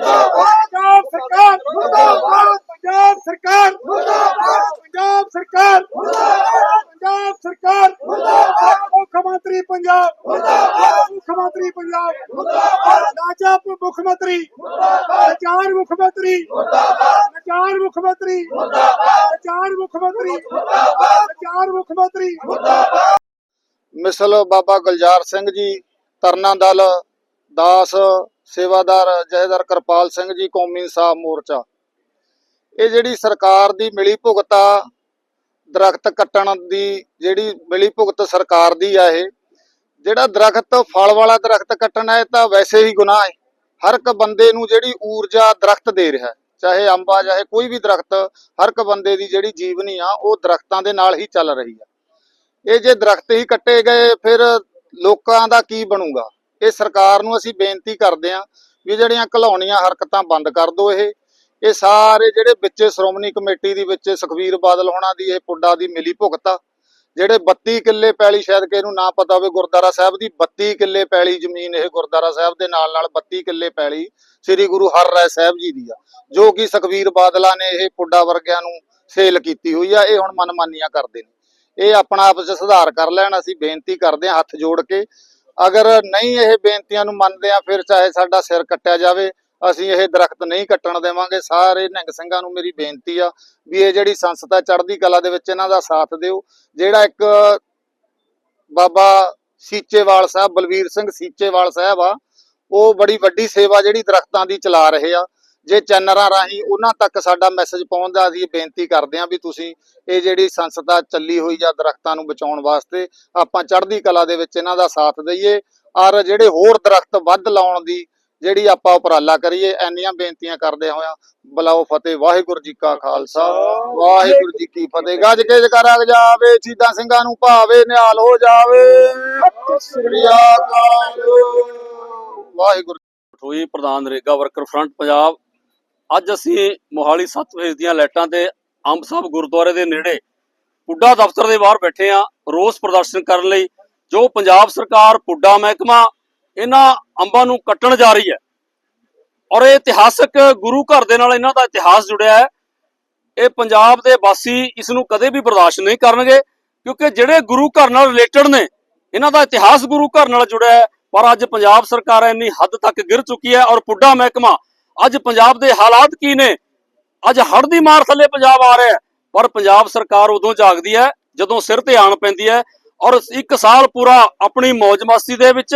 ਪੰਜਾਬ ਪੰਜਾਬ ਸਰਕਾਰ। ਪੰਜਾਬ ਸਰਕਾਰ। ਪੰਜਾਬ ਸਰਕਾਰ। ਪੰਜਾਬ ਸਰਕਾਰ ਮੁੱਖ ਮੰਤਰੀ ਪੰਜਾਬ। ਮੁੱਖ ਮੰਤਰੀ ਪੰਜਾਬ। ਰਾਜਾ ਮੁੱਖ ਮੰਤਰੀ। ਚਾਰ ਮੁੱਖ ਮੰਤਰੀ। ਚਾਰ ਮੁੱਖ ਮੰਤਰੀ। ਚਾਰ ਮੁੱਖ ਮੰਤਰੀ। ਚਾਰ ਮੁੱਖ ਮੰਤਰੀ। ਮਿਸਲ ਬਾਬਾ ਗੁਲਜ਼ਾਰ ਸਿੰਘ ਜੀ ਤਰਨਾ ਦਲ, ਦਾਸ ਸੇਵਾਦਾਰ ਜਹੇਦਾਰ ਕਿਰਪਾਲ ਸਿੰਘ ਜੀ, ਕੌਮੀ ਇਨਸਾਫ ਮੋਰਚਾ। ਇਹ ਜਿਹੜੀ ਸਰਕਾਰ ਦੀ ਮਿਲੀ ਭੁਗਤਾ ਦਰਖਤ ਕੱਟਣ ਦੀ ਜਿਹੜੀ ਮਿਲੀ ਭੁਗਤ ਸਰਕਾਰ ਦੀ ਆ ਇਹ, ਜਿਹੜਾ ਦਰਖਤ ਫਲ ਵਾਲਾ ਦਰਖਤ ਕੱਟਣਾ ਹੈ ਤਾਂ ਵੈਸੇ ਹੀ ਗੁਨਾਹ ਹੈ। ਹਰ ਇੱਕ ਬੰਦੇ ਨੂੰ ਜਿਹੜੀ ਊਰਜਾ ਦਰਖਤ ਦੇ ਰਿਹਾ ਚਾਹੇ ਅੰਬਾ, ਚਾਹੇ ਕੋਈ ਵੀ ਦਰਖਤ, ਹਰ ਇੱਕ ਬੰਦੇ ਦੀ ਜਿਹੜੀ ਜੀਵਨੀ ਆ, ਉਹ ਦਰਖਤਾਂ ਦੇ ਨਾਲ ਹੀ ਚੱਲ ਰਹੀ ਆ। ਇਹ ਜੇ ਦਰਖਤ ਹੀ ਕੱਟੇ ਗਏ, ਫਿਰ ਲੋਕਾਂ ਦਾ ਕੀ ਬਣੂਗਾ? ਇਹ ਸਰਕਾਰ ਨੂੰ ਅਸੀਂ ਬੇਨਤੀ ਕਰਦੇ ਹਾਂ ਵੀ ਜਿਹੜੀਆਂ ਘਲਾਉਣੀਆਂ ਹਰਕਤਾਂ ਬੰਦ ਕਰ ਦਿਓ ਇਹ। ਇਹ ਸਾਰੇ ਜਿਹੜੇ ਵਿੱਚ ਸ਼੍ਰੋਮਣੀ ਕਮੇਟੀ ਦੀ ਵਿੱਚ ਸੁਖਵੀਰ ਬਾਦਲ ਹੋਣਾ ਦੀ, ਇਹ ਪੁੱਡਾ ਦੀ ਮਿਲੀ ਭੁਗਤ ਜਿਹੜੇ 32 ਕਿੱਲੇ ਪੈਲੀ ਸ਼ਾਇਦ ਕਿ ਇਹਨੂੰ ਨਾ ਪਤਾ ਹੋਵੇ ਗੁਰਦਾਰਾ ਸਾਹਿਬ ਦੀ 32 ਕਿੱਲੇ ਪੈਲੀ ਜ਼ਮੀਨ ਇਹ ਗੁਰਦਾਰਾ ਸਾਹਿਬ ਦੇ ਨਾਲ ਨਾਲ 32 ਕਿੱਲੇ ਪੈਲੀ ਸ੍ਰੀ ਗੁਰੂ ਹਰਰਾਏ ਸਾਹਿਬ ਜੀ ਦੀ ਆ, ਜੋ ਕਿ ਸੁਖਵੀਰ ਬਾਦਲਾਂ ਨੇ ਇਹ ਪੁੱਡਾ ਵਰਗਿਆਂ ਨੂੰ ਸੇਲ ਕੀਤੀ ਹੋਈ ਆ, ਇਹ ਹੁਣ ਮਨਮਾਨੀਆਂ ਕਰਦੇ ਨੇ। ਇਹ ਆਪਣਾ ਆਪ ਚ ਸੁਧਾਰ ਕਰ ਲੈਣ, ਅਸੀਂ ਬੇਨਤੀ ਕਰਦੇ ਹਾਂ ਹੱਥ ਜੋੜ ਕੇ ਅਗਰ ਨਹੀਂ ਇਹ ਬੇਨਤੀਆਂ ਨੂੰ ਮੰਨਦੇ ਆ, ਫਿਰ ਚਾਹੇ ਸਾਡਾ ਸਿਰ ਕੱਟਿਆ ਜਾਵੇ, ਅਸੀਂ ਇਹ ਦਰਖਤ ਨਹੀਂ ਕੱਟਣ ਦੇਵਾਂਗੇ। ਸਾਰੇ ਨਿਹੰਗ ਸਿੰਘਾਂ ਨੂੰ ਮੇਰੀ ਬੇਨਤੀ ਆ ਵੀ ਇਹ ਜਿਹੜੀ ਸੰਸਥਾ ਚੜ੍ਹਦੀ ਕਲਾ ਦੇ ਵਿੱਚ ਇਹਨਾਂ ਦਾ ਸਾਥ ਦਿਓ। ਜਿਹੜਾ ਇੱਕ ਬਾਬਾ ਸੀਚੇਵਾਲ ਸਾਹਿਬ, ਬਲਵੀਰ ਸਿੰਘ ਸੀਚੇਵਾਲ ਸਾਹਿਬ ਆ, ਉਹ ਬੜੀ ਵੱਡੀ ਸੇਵਾ ਜਿਹੜੀ ਦਰਖਤਾਂ ਦੀ ਚਲਾ ਰਹੇ ਆ। ਜੇ ਚੈਨਲਾਂ ਰਾਹੀਂ ਉਹਨਾਂ ਤੱਕ ਸਾਡਾ ਮੈਸੇਜ ਪਹੁੰਚਦਾ ਅਸੀਂ ਬੇਨਤੀ ਕਰਦੇ ਹਾਂ ਵੀ ਤੁਸੀਂ ਇਹ ਜਿਹੜੀ ਸੰਸਥਾ ਚੱਲੀ ਹੋਈ ਜਾਂ ਦਰਖਤਾਂ ਨੂੰ ਬਚਾਉਣ ਵਾਸਤੇ ਆਪਾਂ ਚੜ੍ਹਦੀ ਕਲਾ ਦੇ ਵਿੱਚ ਇਹਨਾਂ ਦਾ ਸਾਥ ਦਈਏ, ਔਰ ਜਿਹੜੇ ਹੋਰ ਦਰਖਤ ਵੱਧ ਲਾਉਣ ਦੀ ਜਿਹੜੀ ਆਪਾਂ ਉਪਰਾਲਾ ਕਰੀਏ ਐਨੀਆਂ ਬੇਨਤੀਆਂ ਕਰਦੇ ਹੋਇਆ, ਬਲਾਓ ਫਤਿਹ, ਵਾਹਿਗੁਰੂ ਜੀ ਕਾ ਖਾਲਸਾ, ਵਾਹਿਗੁਰੂ ਜੀ ਕੀ ਫਤਿਹ। ਗੱਜ ਕੇ ਜਕਰ ਜਾਵੇ, ਸ਼ਹੀਦਾਂ ਸਿੰਘਾਂ ਨੂੰ ਭਾਵੇ, ਨਿਹਾਲ ਹੋ ਜਾਵੇ। ਸ੍ਰੀ ਅਕਾਲ। ਵਾਹਿਗੁਰੂ ਹੋਈ ਪ੍ਰਧਾਨ ਨਰੇਗਾ ਵਰਕਰ ਫਰੰਟ ਪੰਜਾਬ ਅੱਜ ਅਸੀਂ ਮੋਹਾਲੀ 7 ਫੇਸ ਦੀਆਂ ਲਾਈਟਾਂ ਤੇ ਅੰਬ ਸਾਹਿਬ ਗੁਰਦੁਆਰੇ ਦੇ ਨੇੜੇ ਪੁੱਡਾ ਦਫ਼ਤਰ ਦੇ ਬਾਹਰ ਬੈਠੇ ਆ ਰੋਸ ਪ੍ਰਦਰਸ਼ਨ ਕਰਨ ਲਈ, ਜੋ ਪੰਜਾਬ ਸਰਕਾਰ, ਪੁੱਡਾ ਮਹਿਕਮਾ ਇਹਨਾਂ ਅੰਬਾਂ ਨੂੰ ਕੱਟਣ ਜਾ ਰਹੀ ਹੈ। ਔਰ ਇਹ ਇਤਿਹਾਸਕ ਗੁਰੂ ਘਰ ਦੇ ਨਾਲ ਇਹਨਾਂ ਦਾ ਇਤਿਹਾਸ ਜੁੜਿਆ ਹੈ। ਇਹ ਪੰਜਾਬ ਦੇ ਵਾਸੀ ਇਸ ਨੂੰ ਕਦੇ ਵੀ ਬਰਦਾਸ਼ਤ ਨਹੀਂ ਕਰਨਗੇ, ਕਿਉਂਕਿ ਜਿਹੜੇ ਗੁਰੂ ਘਰ ਨਾਲ ਰਿਲੇਟਡ ਨੇ, ਇਹਨਾਂ ਦਾ ਇਤਿਹਾਸ ਗੁਰੂ ਘਰ ਨਾਲ ਜੁੜਿਆ ਹੈ, ਪਰ ਅੱਜ ਪੰਜਾਬ ਸਰਕਾਰ ਇੰਨੀ ਹੱਦ ਤੱਕ ਗਿਰ ਚੁੱਕੀ ਹੈ ਔਰ ਪੁੱਡਾ ਮਹਿਕਮਾ ਅੱਜ ਪੰਜਾਬ ਦੇ ਹਾਲਾਤ ਕੀ ਨੇ? ਅੱਜ ਹੜ੍ਹ ਦੀ ਮਾਰ ਥੱਲੇ ਪੰਜਾਬ ਆ ਰਿਹਾ ਪਰ ਪੰਜਾਬ ਸਰਕਾਰ ਉਦੋਂ ਜਾਗਦੀ ਹੈ, ਜਦੋਂ ਸਿਰ ਤੇ ਆਣ ਪੈਂਦੀ ਹੈ ਔਰ ਇੱਕ ਸਾਲ ਪੂਰਾ ਆਪਣੀ ਮौज ਮਸਤੀ ਦੇ ਵਿੱਚ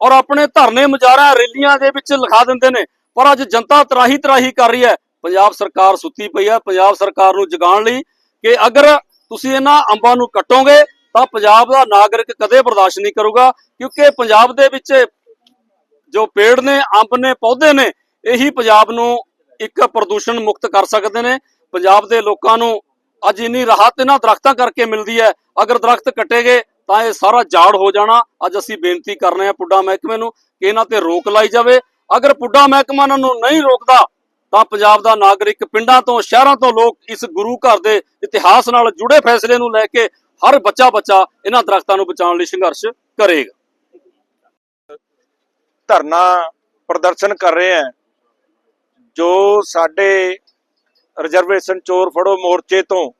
ਔਰ ਆਪਣੇ ਧਰਨੇ ਮੁਜ਼ਾਹਰਾ ਰੈਲੀਆਂ ਦੇ ਵਿੱਚ ਲਿਖਾ ਦਿੰਦੇ ਨੇ, ਪਰ ਅੱਜ ਜਨਤਾ ਤਰਾਹੀ ਤਰਾਹੀ ਕਰ ਰਹੀ ਹੈ। ਪੰਜਾਬ ਸਰਕਾਰ ਸੁੱਤੀ ਪਈ ਹੈ, ਪੰਜਾਬ ਸਰਕਾਰ ਨੂੰ ਜਗਾਉਣ ਲਈ ਕਿ ਅਗਰ ਤੁਸੀਂ ਇਹਨਾਂ ਅੰਬਾਂ ਨੂੰ ਕੱਟੋਗੇ ਤਾਂ ਪੰਜਾਬ ਦਾ ਨਾਗਰਿਕ ਕਦੇ ਬਰਦਾਸ਼ਤ ਨਹੀਂ ਕਰੂਗਾ, ਕਿਉਂਕਿ ਪੰਜਾਬ ਦੇ ਵਿੱਚ ਜੋ ਪੇੜ ਨੇ, ਅੰਬ ਨੇ, ਪੌਦੇ ਨੇ ਇਹੀ ਪੰਜਾਬ ਨੂੰ ਇੱਕ ਪ੍ਰਦੂਸ਼ਣ ਮੁਕਤ ਕਰ ਸਕਦੇ ਨੇ। ਪੰਜਾਬ ਦੇ ਲੋਕਾਂ ਨੂੰ ਅੱਜ ਇੰਨੀ ਰਾਹਤ ਇਹਨਾਂ ਦਰਖਤਾਂ ਕਰਕੇ ਮਿਲਦੀ ਹੈ। ਅਗਰ ਦਰਖਤ ਕੱਟੇ ਗਏ ਤਾਂ ਇਹ ਸਾਰਾ ਝਾੜ ਹੋ ਜਾਣਾ। ਅੱਜ ਅਸੀਂ ਬੇਨਤੀ ਕਰਨੇ ਆ ਪੁੱਡਾ ਮਹਿਕਮੇ ਨੂੰ ਕਿ ਇਹਨਾਂ ਤੇ ਰੋਕ ਲਾਈ ਜਾਵੇ। ਅਗਰ ਪੁੱਡਾ ਮਹਿਕਮਾ ਇਹਨਾਂ ਨੂੰ ਨਹੀਂ ਰੋਕਦਾ, ਤਾਂ ਪੰਜਾਬ ਦਾ ਨਾਗਰਿਕ ਪਿੰਡਾਂ ਤੋਂ, ਸ਼ਹਿਰਾਂ ਤੋਂ ਲੋਕ ਇਸ ਗੁਰੂ ਘਰ ਦੇ ਇਤਿਹਾਸ ਨਾਲ ਜੁੜੇ ਫੈਸਲੇ ਨੂੰ ਲੈ ਕੇ ਹਰ ਬੱਚਾ ਬੱਚਾ ਇਹਨਾਂ ਦਰਖਤਾਂ ਨੂੰ ਬਚਾਉਣ ਲਈ ਸੰਘਰਸ਼ ਕਰੇਗਾ। ਧਰਨਾ ਪ੍ਰਦਰਸ਼ਨ ਕਰ ਰਹੇ ਹੈ। ਜੋ ਸਾਡੇ ਰਿਜ਼ਰਵੇਸ਼ਨ ਚੋਰ ਫੜੋ ਮੋਰਚੇ ਤੋਂ,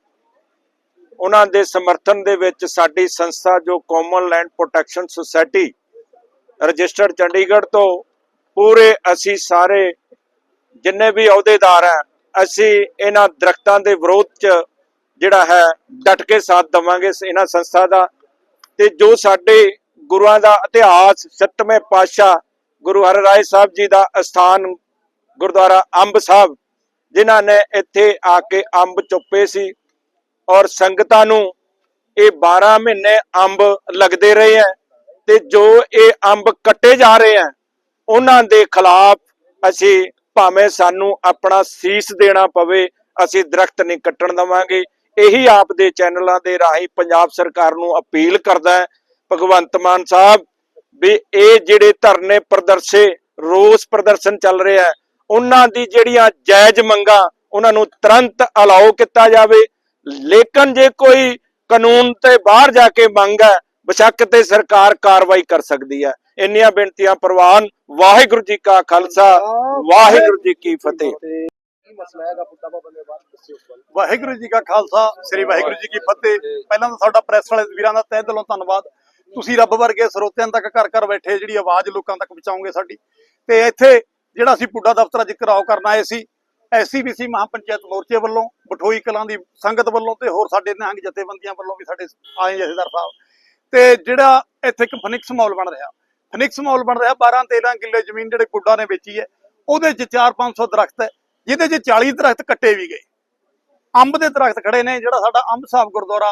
ਉਹਨਾਂ ਦੇ ਸਮਰਥਨ ਦੇ ਵਿੱਚ ਸਾਡੀ ਸੰਸਥਾ ਜੋ common land protection society registered Chandigarh ਤੋਂ, ਪੂਰੇ ਅਸੀਂ ਸਾਰੇ ਜਿੰਨੇ ਵੀ ਅਹੁਦੇਦਾਰ ਹੈ, ਅਸੀਂ ਇਹਨਾਂ ਦਰਖਤਾਂ ਦੇ ਵਿਰੋਧ 'ਚ ਜਿਹੜਾ ਹੈ ਡਟ ਕੇ ਸਾਥ ਦਵਾਂਗੇ ਇਹਨਾਂ ਸੰਸਥਾ ਦਾ। ਤੇ ਜੋ ਸਾਡੇ ਗੁਰੂਆਂ ਦਾ ਇਤਿਹਾਸ, ਸੱਤਵੇਂ ਪਾਤਸ਼ਾਹ ਗੁਰੂ ਹਰਿਰਾਏ ਸਾਹਿਬ ਜੀ ਦਾ ਅਸਥਾਨ ਗੁਰਦੁਆਰਾ ਅੰਬ ਸਾਹਿਬ, ਜਿਨ੍ਹਾਂ ਨੇ ਇੱਥੇ ਆ ਕੇ ਅੰਬ ਚੁੱਪੇ ਸੀ ਔਰ ਸੰਗਤਾਂ ਨੂੰ ਇਹ 12 ਮਹੀਨੇ ਅੰਬ ਲੱਗਦੇ ਰਹੇ ਹੈ ਤੇ ਜੋ ਇਹ ਅੰਬ ਕੱਟੇ ਜਾ ਰਹੇ ਹੈ, ਉਹਨਾਂ ਦੇ ਖਿਲਾਫ ਅਸੀਂ ਭਾਵੇਂ ਸਾਨੂੰ ਆਪਣਾ ਸੀਸ ਦੇਣਾ ਪਵੇ, ਅਸੀਂ ਦਰਖਤ ਨਹੀਂ ਕੱਟਣ ਦਵਾਂਗੇ। ਇਹੀ ਆਪ ਦੇ ਚੈਨਲਾਂ ਦੇ ਰਾਹੀਂ ਪੰਜਾਬ ਸਰਕਾਰ ਨੂੰ ਅਪੀਲ ਕਰਦਾ ਭਗਵੰਤ ਮਾਨ ਸਾਹਿਬ, ਵੀ ਇਹ ਜਿਹੜੇ ਧਰਨੇ ਪ੍ਰਦਰਸ਼ੇ, ਰੋਸ ਪ੍ਰਦਰਸ਼ਨ ਚੱਲ ਰਿਹਾ ਹੈ ਉਹਨਾਂ ਦੀ ਜਿਹੜੀਆਂ ਜਾਇਜ਼ ਮੰਗਾਂ ਉਹਨਾਂ ਨੂੰ ਤੁਰੰਤ ਅਲਾਓ ਕੀਤਾ ਜਾਵੇ। ਲੇਕਿਨ ਜੇ ਕੋਈ ਕਾਨੂੰਨ ਤੇ ਬਾਹਰ ਜਾ ਕੇ ਮੰਗ ਹੈ ਬਸ਼ੱਕ ਤੇ ਸਰਕਾਰ ਕਾਰਵਾਈ ਕਰ ਸਕਦੀ ਹੈ। ਇੰਨੀਆਂ ਬੇਨਤੀਆਂ ਪ੍ਰਵਾਨ ਵਾਹਿਗੁਰੂ ਜੀ ਕਾ ਖਾਲਸਾ ਵਾਹਿਗੁਰੂ ਜੀ ਕੀ ਫਤਿਹ। ਵਾਹਿਗੁਰੂ ਜੀ ਕਾ ਖਾਲਸਾ ਸ੍ਰੀ ਵਾਹਿਗੁਰੂ ਜੀ ਕੀ ਫਤਿਹ। ਪਹਿਲਾਂ ਤਾਂ ਤੁਹਾਡਾ ਪ੍ਰੈਸ ਵਾਲੇ ਵੀਰਾਂ ਦਾ ਤਹਿ ਦਿਲੋਂ ਧੰਨਵਾਦ। ਤੁਸੀਂ ਰੱਬ ਵਰਗੇ ਸਰੋਤਿਆਂ ਤੱਕ ਘਰ ਘਰ ਬੈਠੇ ਜਿਹੜੀ ਆਵਾਜ਼ ਲੋਕਾਂ ਤੱਕ ਪਹੁੰਚਾਓਗੇ ਸਾਡੀ। ਤੇ ਇੱਥੇ ਜਿਹੜਾ ਅਸੀਂ ਪੁੱਡਾ ਦਫ਼ਤਰ ਅੱਜ ਘਰਾਓ ਕਰਨ ਆਏ ਸੀ ਐਸਸੀਬੀਸੀ ਮਹਾਪੰਚਾਇਤ ਮੋਰਚੇ ਵੱਲੋਂ ਬਠੋਈ ਕਲਾਂ ਦੀ ਸੰਗਤ ਵੱਲੋਂ ਤੇ ਹੋਰ ਸਾਡੇ ਨਿਹੰਗ ਜਥੇਬੰਦੀਆਂ ਵੱਲੋਂ ਵੀ ਸਾਡੇ ਆਏ ਜਥੇਦਾਰ ਸਾਹਿਬ। ਤੇ ਜਿਹੜਾ ਇੱਥੇ ਇੱਕ ਫਨਿਕਸ ਮਾਹੌਲ ਬਣ ਰਿਹਾ ਫਨਿਕਸ ਮਾਹੌਲ ਬਣ ਰਿਹਾ 12 13 ਕਿੱਲੇ ਜ਼ਮੀਨ ਜਿਹੜੇ ਪੁੱਡਾ ਨੇ ਵੇਚੀ ਹੈ ਉਹਦੇ 'ਚ 4-500 ਦਰਖਤ ਹੈ ਜਿਹਦੇ 'ਚ 40 ਦਰਖਤ ਕੱਟੇ ਵੀ ਗਏ। ਅੰਬ ਦੇ ਦਰਖਤ ਖੜੇ ਨੇ ਜਿਹੜਾ ਸਾਡਾ ਅੰਬ ਸਾਹਿਬ ਗੁਰਦੁਆਰਾ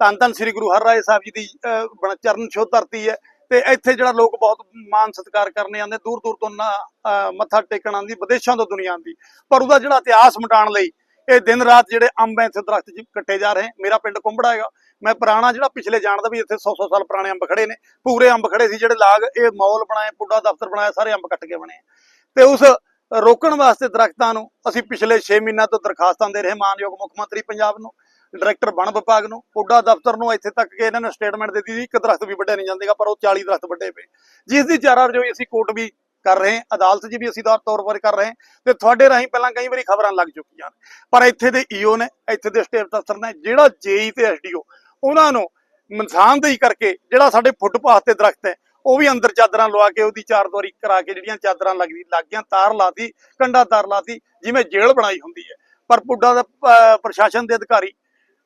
ਧੰਨ ਧੰਨ ਸ੍ਰੀ ਗੁਰੂ ਹਰਰਾਏ ਸਾਹਿਬ ਜੀ ਦੀ ਅਹ, ਚਰਨ ਛੋਹ ਧਰਤੀ ਹੈ। ਤੇ ਇੱਥੇ ਜਿਹੜਾ ਲੋਕ ਬਹੁਤ ਮਾਨ ਸਤਿਕਾਰ ਕਰਨੇ ਆਉਂਦੇ ਦੂਰ ਦੂਰ ਤੋਂ ਨਾ ਅਹ, ਮੱਥਾ ਟੇਕਣ ਆਉਂਦੀ ਵਿਦੇਸ਼ਾਂ ਤੋਂ ਦੁਨੀਆ ਆਉਂਦੀ। ਪਰ ਉਹਦਾ ਜਿਹੜਾ ਇਤਿਹਾਸ ਮਿਟਾਉਣ ਲਈ ਇਹ ਦਿਨ ਰਾਤ ਜਿਹੜੇ ਅੰਬ ਇੱਥੇ ਦਰਖਤ ਜੀ ਕੱਟੇ ਜਾ ਰਹੇ ਮੇਰਾ ਪਿੰਡ ਕੁੰਬੜਾ ਹੈਗਾ। ਮੈਂ ਪੁਰਾਣਾ ਜਿਹੜਾ ਪਿਛਲੇ ਜਾਣਦਾ ਵੀ ਇੱਥੇ 100-100 ਸਾਲ ਪੁਰਾਣੇ ਅੰਬ ਖੜੇ ਨੇ। ਪੂਰੇ ਅੰਬ ਖੜੇ ਸੀ ਜਿਹੜੇ ਲਾਗ ਇਹ ਮੌਲ ਬਣਾਏ ਪੁੱਡਾ ਦਫ਼ਤਰ ਬਣਾਇਆ ਸਾਰੇ ਅੰਬ ਕੱਟ ਕੇ ਬਣੇ ਆ। ਤੇ ਉਸ ਰੋਕਣ ਵਾਸਤੇ ਦਰਖਤਾਂ ਨੂੰ ਅਸੀਂ ਪਿਛਲੇ 6 ਮਹੀਨਿਆਂ ਤੋਂ ਦਰਖਾਸਤਾਂ ਦੇ ਰਹੇ ਮਾਨਯੋਗ ਮੁੱਖ ਮੰਤਰੀ ਪੰਜਾਬ ਨੂੰ। ਡਾਇਰੈਕਟਰ ਬਣ ਵਿਭਾਗ ਨੂੰ, ਪੁੱਡਾ ਦਫ਼ਤਰ ਨੂੰ ਇੱਥੇ ਤੱਕ ਕਿ ਇਹਨਾਂ ਨੇ ਸਟੇਟਮੈਂਟ ਦਿੱਤੀ ਸੀ, ਇੱਕ ਦਰਖਤ ਵੀ ਵੱਡੇ ਨਹੀਂ ਜਾਂਦੇਗਾ, ਪਰ ਉਹ 40 ਦਰਖਤ ਵੱਡੇ ਪਏ। ਜਿਸ ਦੀ ਚਾਰਾ ਰਜੋਈ ਅਸੀਂ ਕੋਰਟ ਵੀ ਕਰ ਰਹੇ ਹਾਂ, ਅਦਾਲਤ 'ਚ ਵੀ ਅਸੀਂ ਤੌਰ ਤੌਰ ਪਰ ਕਰ ਰਹੇ ਹਾਂ, ਤੇ ਤੁਹਾਡੇ ਰਾਹੀਂ ਪਹਿਲਾਂ ਕਈ ਵਾਰੀ ਖਬਰਾਂ ਲੱਗ ਚੁੱਕੀਆਂ ਪਰ ਇੱਥੇ ਦੇ ਈਓ ਨੇ, ਇੱਥੇ ਦੇ ਸਟੇਟ ਅਫਸਰ ਨੇ, ਜਿਹੜਾ ਜੇਈ ਤੇ ਐਸਡੀਓ ਉਹਨਾਂ ਨੂੰ ਨਿਸ਼ਾਨਦੇਹੀ ਕਰਕੇ ਜਿਹੜਾ ਸਾਡੇ ਫੁੱਟਪਾਥ ਤੇ ਦਰਖਤ ਹੈ, ਉਹ ਵੀ ਅੰਦਰ ਚਾਦਰਾਂ ਲਵਾ ਕੇ ਉਹਦੀ ਚਾਰ ਦੁਆਰੀ ਕਰਾ ਕੇ ਜਿਹੜੀਆਂ ਚਾਦਰਾਂ ਲੱਗਦੀ ਲੱਗ ਤਾਰ ਲਾਤੀ, ਕੰਡਾ ਤਾਰ ਲਾਤੀ, ਜਿਵੇਂ ਜੇਲ੍ਹ ਬਣਾਈ ਹੁੰਦੀ ਹੈ। ਪਰ ਪੁੱਡਾ ਦਾ ਪ੍ਰਸ਼ਾਸਨ ਦੇ ਅਧਿਕਾਰੀ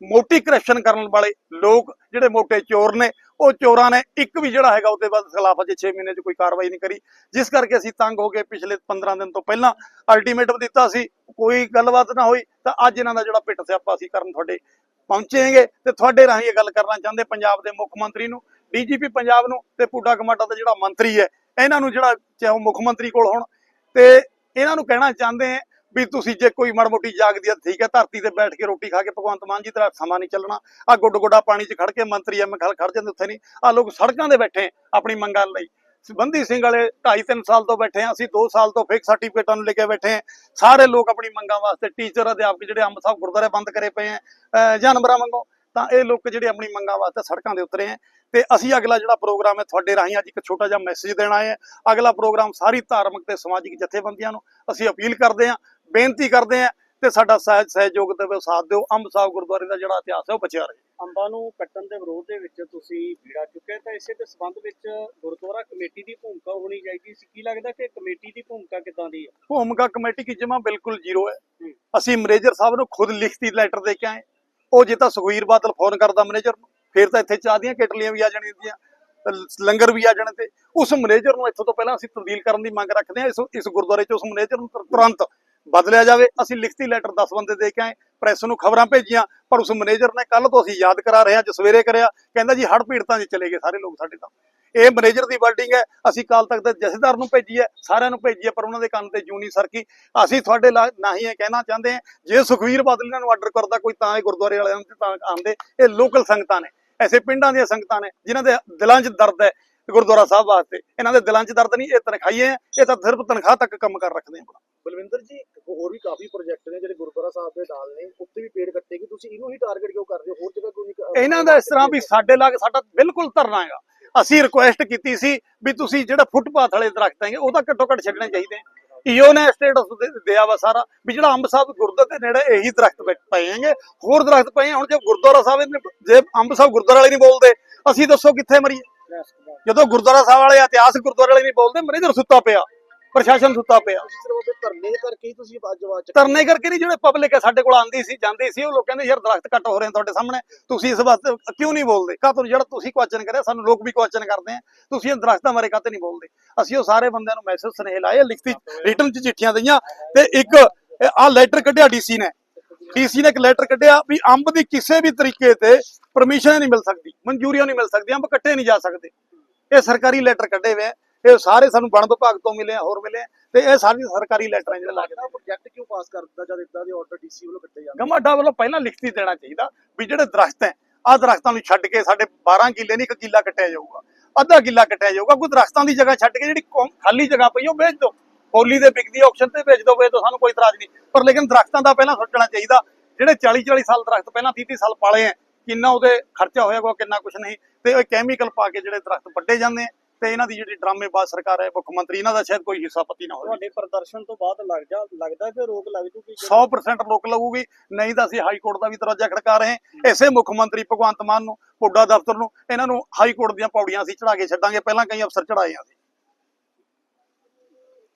ਮੋਟੀ ਕਰਪਸ਼ਨ ਕਰਨ ਵਾਲੇ ਲੋਕ ਜਿਹੜੇ ਮੋਟੇ ਚੋਰ ਨੇ, ਉਹ ਚੋਰਾਂ ਨੇ ਇੱਕ ਵੀ ਜਿਹੜਾ ਹੈਗਾ ਉਹਦੇ ਬਾਅਦ ਖਿਲਾਫ ਅਜੇ 6 ਮਹੀਨੇ 'ਚ ਕੋਈ ਕਾਰਵਾਈ ਨਹੀਂ ਕਰੀ। ਜਿਸ ਕਰਕੇ ਅਸੀਂ ਤੰਗ ਹੋ ਗਏ ਪਿਛਲੇ 15 ਦਿਨ ਤੋਂ ਪਹਿਲਾਂ। ਅਲਟੀਮੇਟਮ ਦਿੱਤਾ ਸੀ, ਕੋਈ ਗੱਲਬਾਤ ਨਾ ਹੋਈ ਤਾਂ ਅੱਜ ਇਹਨਾਂ ਦਾ ਜਿਹੜਾ ਪਿੱਟ ਸਿਆਪਾ ਅਸੀਂ ਕਰਨ ਤੁਹਾਡੇ ਪਹੁੰਚੇਗੇ ਤੇ ਤੁਹਾਡੇ ਰਾਹੀਂ ਇਹ ਗੱਲ ਕਰਨਾ ਚਾਹੁੰਦੇ ਪੰਜਾਬ ਦੇ ਮੁੱਖ ਮੰਤਰੀ ਨੂੰ, ਡੀਜੀਪੀ ਪੰਜਾਬ ਨੂੰ ਤੇ ਪੂਡਾ ਕਮਾਟਾ ਦਾ ਜਿਹੜਾ ਮੰਤਰੀ ਹੈ, ਇਹਨਾਂ ਨੂੰ ਜਿਹੜਾ ਚਾਹੇ ਉਹ ਮੁੱਖ ਮੰਤਰੀ ਕੋਲ ਹੋਣ ਤੇ ਇਹਨਾਂ ਨੂੰ ਕਹਿਣਾ ਚਾਹੁੰਦੇ ਆ ਵੀ ਤੁਸੀਂ ਜੇ ਕੋਈ ਮੜ ਮੋਟੀ ਜਾਗਦੀ ਹੈ ਠੀਕ ਹੈ ਧਰਤੀ ਤੇ ਬੈਠ ਕੇ ਰੋਟੀ ਖਾ ਕੇ ਭਗਵੰਤ ਮਾਨ ਜੀ ਤਰ੍ਹਾਂ ਸਮਾਂ ਨਹੀਂ ਚੱਲਣਾ। ਆ ਗੁੱਡ ਗੁੱਡਾ ਪਾਣੀ 'ਚ ਖੜ ਕੇ ਮੰਤਰੀ ਐਮ ਖੜ ਖੜ ਜਾਂਦੇ ਉੱਥੇ ਨਹੀਂ। ਆ ਲੋਕ ਸੜਕਾਂ ਦੇ ਬੈਠੇ ਆਪਣੀ ਮੰਗਾਂ ਲਈ। ਸੰਬੰਧੀ ਸਿੰਘ ਵਾਲੇ 2.5 3 ਸਾਲ ਤੋਂ ਬੈਠੇ ਆ, ਅਸੀਂ 2 ਸਾਲ ਤੋਂ ਫੇਕ ਸਰਟੀਫਿਕੇਟਾਂ ਨੂੰ ਲੈ ਕੇ ਬੈਠੇ ਆ। ਸਾਰੇ ਲੋਕ ਆਪਣੀ ਮੰਗਾਂ ਵਾਸਤੇ ਟੀਚਰ ਅਧਿਆਪਕ ਜਿਹੜੇ ਅੰਬ ਸਾਹਿਬ ਗੁਰਦੁਆਰੇ ਬੰਦ ਕਰੇ ਪਏ ਆ ਜਾਨਵਰਾਂ ਵਾਂਗੂ। ਤਾਂ ਇਹ ਲੋਕ ਜਿਹੜੇ ਆਪਣੀ ਮੰਗਾਂ ਵਾਸਤੇ ਸੜਕਾਂ ਦੇ ਉਤਰੇ ਆ। ਤੇ ਅਸੀਂ ਅਗਲਾ ਜਿਹੜਾ ਪ੍ਰੋਗਰਾਮ ਹੈ, ਤੁਹਾਡੇ ਰਾਹੀਂ ਅੱਜ ਇੱਕ ਛੋਟਾ ਜਿਹਾ ਮੈਸੇਜ ਦੇਣਾ ਹੈ ਅਗਲਾ ਪ੍ਰੋਗਰਾਮ ਸਾਰੀ ਧਾਰਮਿਕ ਤੇ ਸਮਾਜਿਕ ਜਥੇਬੰਦੀਆਂ ਨੂੰ ਅਸੀਂ ਅਪੀਲ ਕਰਦੇ ਹਾਂ ਬੇਨਤੀ ਕਰਦੇ ਹਾਂ ਤੇ ਸਾਡਾ ਸਹਿਜ ਸਹਿਯੋਗ ਦੇਵੋ ਸਾਥ ਦਿਓ। ਅੰਬ ਸਾਹਿਬ ਗੁਰਦੁਆਰੇ ਦਾ ਜਿਹੜਾ ਇਤਿਹਾਸ ਹੈ ਉਹ ਬਚਿਆ ਰਹੇ। ਅੰਬਾਂ ਨੂੰ ਕੱਟਣ ਦੇ ਵਿਰੋਧ ਦੇ ਵਿੱਚ ਤੁਸੀਂ ਭੀੜਾ ਚੁੱਕੇ ਤਾਂ ਇਸੇ ਦੇ ਸੰਬੰਧ ਵਿੱਚ ਗੁਰਦੁਆਰਾ ਕਮੇਟੀ ਦੀ ਭੂਮਿਕਾ ਹੋਣੀ ਚਾਹੀਦੀ ਸੀ। ਕੀ ਲੱਗਦਾ ਕਿ ਕਮੇਟੀ ਦੀ ਭੂਮਿਕਾ ਕਿਦਾਂ ਦੀ ਹੈ? ਭੂਮਿਕਾ ਕਮੇਟੀ ਕੀ ਜਮਾ ਬਿਲਕੁਲ ਜ਼ੀਰੋ ਹੈ। ਅਸੀਂ ਮੈਨੇਜਰ ਸਾਹਿਬ ਨੂੰ ਖੁਦ ਲਿਖਤੀ ਲੈਟਰ ਦੇ ਕੇ ਆਏ। ਉਹ ਜੇ ਤਾਂ ਸੁਖਵੀਰ ਬਾਦਲ ਫੋਨ ਕਰਦਾ ਮੈਨੇਜਰ ਨੂੰ ਫਿਰ ਤਾਂ ਇੱਥੇ ਚਾਹ ਦੀਆਂ ਕੇਟਲੀਆਂ ਵੀ ਆ ਜਾਣੀਆਂ ਦੀਆਂ ਤੇ ਲੰਗਰ ਵੀ ਆ ਜਾਣੇ ਤੇ। ਉਸ ਮੈਨੇਜਰ ਨੂੰ ਇੱਥੋਂ ਤੋਂ ਪਹਿਲਾਂ ਅਸੀਂ ਤਬਦੀਲ ਕਰਨ ਦੀ ਮੰਗ ਰੱਖਦੇ ਹਾਂ। ਇਸ ਇਸ ਗੁਰਦੁਆਰੇ 'ਚ ਉਸ ਮੈਨੇਜਰ ਨੂੰ ਤੁਰ- ਤੁਰੰਤ ਬਦਲਿਆ ਜਾਵੇ, ਅਸੀਂ ਲਿਖਤੀ ਲੈਟਰ 10 ਬੰਦੇ ਦੇ ਕੇ ਆਏ ਪ੍ਰੈਸ ਨੂੰ ਖਬਰਾਂ ਭੇਜੀਆਂ, ਪਰ ਉਸ ਮੈਨੇਜਰ ਨੇ ਕੱਲ ਤੋਂ ਅਸੀਂ ਯਾਦ ਕਰਾ ਰਹੇ ਹਾਂ ਅੱਜ ਸਵੇਰੇ ਕਰਿਆ, ਕਹਿੰਦਾ ਜੀ ਹੜ ਪੀੜਤਾਂ 'ਚ ਚਲੇ ਗਏ ਸਾਰੇ ਲੋਕ ਸਾਡੇ ਤਾਂ। ਇਹ ਮੈਨੇਜਰ ਦੀ ਵਰਡਿੰਗ ਹੈ, ਅਸੀਂ ਕਾਲ ਤੱਕ ਦੇ ਜਥੇਦਾਰ ਨੂੰ ਭੇਜੀ ਹੈ, ਸਾਰਿਆਂ ਨੂੰ ਭੇਜੀ ਹੈ, ਪਰ ਉਹਨਾਂ ਦੇ ਕੰਨ ਤੇ ਜੂਨੀ ਸਰਕੀ। ਅਸੀਂ ਤੁਹਾਡੇ ਲਾ- ਨਹੀਂ ਇਹ ਕਹਿਣਾ ਚਾਹੁੰਦੇ ਹਾਂ, ਜੇ ਸੁਖਵੀਰ ਬਾਦਲ ਇਹਨਾਂ ਨੂੰ ਆਰਡਰ ਕਰਦਾ, ਕੋਈ ਤਾਂ ਇਹ ਗੁਰਦੁਆਰੇ ਵਾਲਿਆਂ ਨੂੰ ਤਾਂ ਆਉਂਦੇ, ਇਹ ਲੋਕਲ ਸੰਗਤਾਂ ਨੇ। ਐਸੇ ਪਿੰਡਾਂ ਦੀਆਂ ਸੰਗਤਾਂ ਨੇ, ਜਿਨ੍ਹਾਂ ਦੇ ਦਿਲਾਂ 'ਚ ਦਰਦ ਹੈ ਗੁਰਦੁਆਰਾ ਸਾਹਿਬ ਵਾਸਤੇ। ਇਹਨਾਂ ਦੇ ਦਿਲਾਂ 'ਚ ਦਰਦ ਨਹੀਂ ਇਹ ਤਨਖਾਹੀਏ ਹੈ ਇਹ ਤਾਂ ਸਿਰਫ ਤਨਖਾਹ ਤੱਕ ਕੰਮ ਕਰ ਰੱਖਦੇ ਆ। ਬਲਵਿੰਦਰ ਜੀ ਹੋਰ ਵੀ ਕਾਫੀ ਪ੍ਰੋਜੈਕਟ ਨੇ ਜਿਹੜੇ ਗੁਰਦੁਆਰਾ ਸਾਹਿਬ ਦੇ ਨਾਲ ਨੇ ਉੱਥੇ ਵੀ ਪੇੜ ਕੱਟੇ ਕਿ ਤੁਸੀਂ ਇਹਨੂੰ ਹੀ ਟਾਰਗੇਟ ਕਿਉਂ ਕਰ ਰਹੇ ਹੋ? ਹੋਰ ਜਗ੍ਹਾ ਕਿਉਂ ਨਹੀਂ ਇਹਨਾਂ ਦਾ ਇਸ ਤਰ੍ਹਾਂ ਵੀ ਸਾਡੇ ਲਾਗ ਸਾਡਾ ਬਿਲਕੁਲ ਧਰਨਾ ਹੈਗਾ। ਅਸੀਂ ਰਿਕੁਐਸਟ ਕੀਤੀ ਸੀ ਵੀ ਤੁਸੀਂ ਜਿਹੜਾ ਫੁੱਟਪਾਥ ਵਾਲੇ ਦਰਖਤ ਹੈਗੇ ਉਹ ਤਾਂ ਘੱਟੋ ਘੱਟ ਛੱਡਣੇ ਚਾਹੀਦੇ ਈਓ ਨੇ ਸਟੇਟਸ ਦਿਆ ਵਾ ਸਾਰਾ ਵੀ ਜਿਹੜਾ ਅੰਬ ਸਾਹਿਬ ਗੁਰਦੁਆਰੇ ਦੇ ਨੇੜੇ ਇਹੀ ਦਰਖਤ ਪਏ ਹੈਗੇ। ਹੋਰ ਦਰਖਤ ਪਏ ਹੁਣ ਜੇ ਗੁਰਦੁਆਰਾ ਸਾਹਿਬ ਜੇ ਅੰਬ ਸਾਹਿਬ ਗੁਰਦੁਆਰਾ ਵਾਲੇ ਨਹੀਂ ਬੋਲਦੇ ਅਸੀਂ ਦੱਸੋ ਕਿੱਥੇ ਮਰੀਏ? ਜਦੋਂ ਗੁਰਦੁਆਰਾ ਸਾਹਿਬ ਵਾਲੇ ਇਤਿਹਾਸ ਗੁਰਦੁਆਰੇ ਵਾਲੇ ਨਹੀਂ ਬੋਲਦੇ ਮੈਨੇਜਰ ਸੁੱਤਾ ਪਿਆ ਪ੍ਰਸ਼ਾਸਨ ਸੁੱਤਾ ਪਿਆ। ਧਰਨੇ ਕਰਕੇ ਹੀ ਤੁਸੀਂ ਅੱਜ ਆਵਾਜ਼ ਚੱਕੀ। ਧਰਨੇ ਕਰਕੇ ਨਹੀਂ ਜਿਹੜੇ ਪਬਲਿਕ ਹੈ ਸਾਡੇ ਕੋਲ ਆਂਦੀ ਸੀ ਜਾਂਦੀ ਸੀ ਉਹ ਲੋਕ ਕਹਿੰਦੇ ਯਾਰ ਦਰਖਤ ਕੱਟ ਹੋ ਰਹੇ ਨੇ ਤੁਹਾਡੇ ਸਾਹਮਣੇ। ਤੁਸੀਂ ਇਸ ਵਾਸਤੇ ਕਿਉਂ ਨਹੀਂ ਬੋਲਦੇ? ਕਾ ਤੁਹਾਨੂੰ ਜਿਹੜਾ ਤੁਸੀਂ ਕੁਐਸਚਨ ਕਰਿਆ ਸਾਨੂੰ ਲੋਕ ਵੀ ਕੁਐਸਚਨ ਕਰਦੇ ਆ। ਤੁਸੀਂ ਇਹ ਦਰਖਤਾਂ ਬਾਰੇ ਕਾਤੇ ਨਹੀਂ ਬੋਲਦੇ? ਅਸੀਂ ਉਹ ਸਾਰੇ ਬੰਦਿਆਂ ਨੂੰ ਮੈਸੇਜ ਸੁਨੇਹੇ ਲਾਏ ਲਿਖਤੀ ਰਿਟਨ ਚ ਚਿੱਠੀਆਂ ਦਈਆਂ ਤੇ ਇੱਕ ਆਹ ਲੈਟਰ ਕੱਢਿਆ ਡੀਸੀ ਨੇ। ਡੀਸੀ ਨੇ ਇੱਕ ਲੈਟਰ ਕੱਢਿਆ ਵੀ ਅੰਬ ਦੀ ਕਿਸੇ ਵੀ ਤਰੀਕੇ ਤੇ ਪਰਮਿਸ਼ਨ ਨਹੀਂ ਮਿਲ ਸਕਦੀ ਮਨਜ਼ੂਰੀਆਂ ਨਹੀਂ ਮਿਲ ਸਕਦੀ ਅੰਬ ਕੱਟੇ ਨਹੀਂ ਜਾ ਸਕਦੇ। ਇਹ ਸਰਕਾਰੀ ਲੈਟਰ ਕੱਢੇ ਹੋਏ ਆ ਇਹ ਸਾਰੇ ਸਾਨੂੰ ਵਣ ਵਿਭਾਗ ਤੋਂ ਮਿਲੇ ਹੋਰ ਮਿਲੇ ਤੇ ਇਹ ਸਾਰੀ ਸਰਕਾਰੀ ਲੈਟਰ ਜਿਹੜੇ ਲੱਗੇ ਲੱਗਦਾ ਪ੍ਰੋਜੈਕਟ ਕਿਉਂ ਪਾਸ ਕਰ ਦਿੱਤਾ ਜਦ ਇਦਾਂ ਦੇ ਆਰਡਰ ਡੀਸੀ ਵੱਲੋਂ ਕੱਟੇ ਜਾਂਦੇ? ਗਮਾਡਾ ਵੱਲੋਂ ਪਹਿਲਾਂ ਲਿਖਤੀ ਦੇਣਾ ਚਾਹੀਦਾ ਵੀ ਜਿਹੜੇ ਦਰਖਤ ਹੈ ਆਹ ਦਰਖਤਾਂ ਨੂੰ ਛੱਡ ਕੇ ਸਾਡੇ 12 ਕਿੱਲੇ ਨਹੀਂ ਇੱਕ ਕਿੱਲਾ ਕੱਟਿਆ ਜਾਊਗਾ ਅੱਧਾ ਕਿੱਲਾ ਕੱਟਿਆ ਜਾਊਗਾ ਕੋਈ ਦਰਖਤਾਂ ਦੀ ਜਗ੍ਹਾ ਛੱਡ ਕੇ ਜਿਹੜੀ ਖਾਲੀ ਜਗ੍ਹਾ ਪਈ ਉਹ ਵੇਚ ਦਿਓ। ਬੋਲੀ ਦੇ ਵਿਕਦੀ ਆਕਸ਼ਨ ਤੇ ਵੇਚ ਦਿਓ ਵੇਚ ਦਿਓ ਸਾਨੂੰ ਕੋਈ ਇਤਰਾਜ਼ ਨਹੀਂ। ਪਰ ਲੇਕਿਨ ਦਰਖਤਾਂ ਦਾ ਪਹਿਲਾਂ ਸੋਚਣਾ ਚਾਹੀਦਾ ਜਿਹੜੇ 40 40 ਸਾਲ ਦਰਖਤ ਪਹਿਲਾਂ 30 30 ਸਾਲ ਪਾਲੇ ਹੈ ਕਿੰਨਾ ਉਹਦੇ ਖਰਚਾ ਕੋਈ ਕਿੰਨਾ ਕੁਝ ਨਹੀਂ। ਤੇ ਇਹ ਕੈਮੀਕਲ ਪਾ ਕੇ ਜਿਹੜੇ ਦਰਖਤ ਵੱਡੇ ਜਾਂਦੇ ਆ ਤੇ ਇਹਨਾਂ ਦੀ ਜਿਹੜੀ ਡਰਾਮੇਬਾਜ਼ ਸਰਕਾਰ ਹੈ ਮੁੱਖ ਮੰਤਰੀ ਇਹਨਾਂ ਦਾ ਸ਼ਾਇਦ ਕੋਈ ਹਿੱਸਾ ਪਤੀ ਨਾ ਹੋਵੇ। ਤੁਹਾਡੇ ਪ੍ਰਦਰਸ਼ਨ ਤੋਂ ਬਾਅਦ ਲੱਗ ਜਾ ਲੱਗਦਾ ਕਿ ਰੋਕ ਲੱਗ ਜੂਗੀ 100% ਰੋਕ ਲੱਗੂਗੀ ਨਹੀਂ ਤਾਂ ਅਸੀਂ ਹਾਈ ਕੋਰਟ ਦਾ ਵੀ ਦਰਵਾਜ਼ਾ ਖੜਕਾ ਰਹੇ ਇਸੇ ਮੁੱਖ ਮੰਤਰੀ ਭਗਵੰਤ ਮਾਨ ਨੂੰ ਪੁੱਡਾ ਦਫ਼ਤਰ ਨੂੰ ਇਹਨਾਂ ਨੂੰ ਹਾਈ ਕੋਰਟ ਦੀਆਂ ਪੌੜੀਆਂ ਅਸੀਂ ਚੜਾ ਕੇ ਛੱਡਾਂਗੇ ਪਹਿਲਾਂ ਕਈ ਅਫਸਰ ਚੜਾਏ ਆ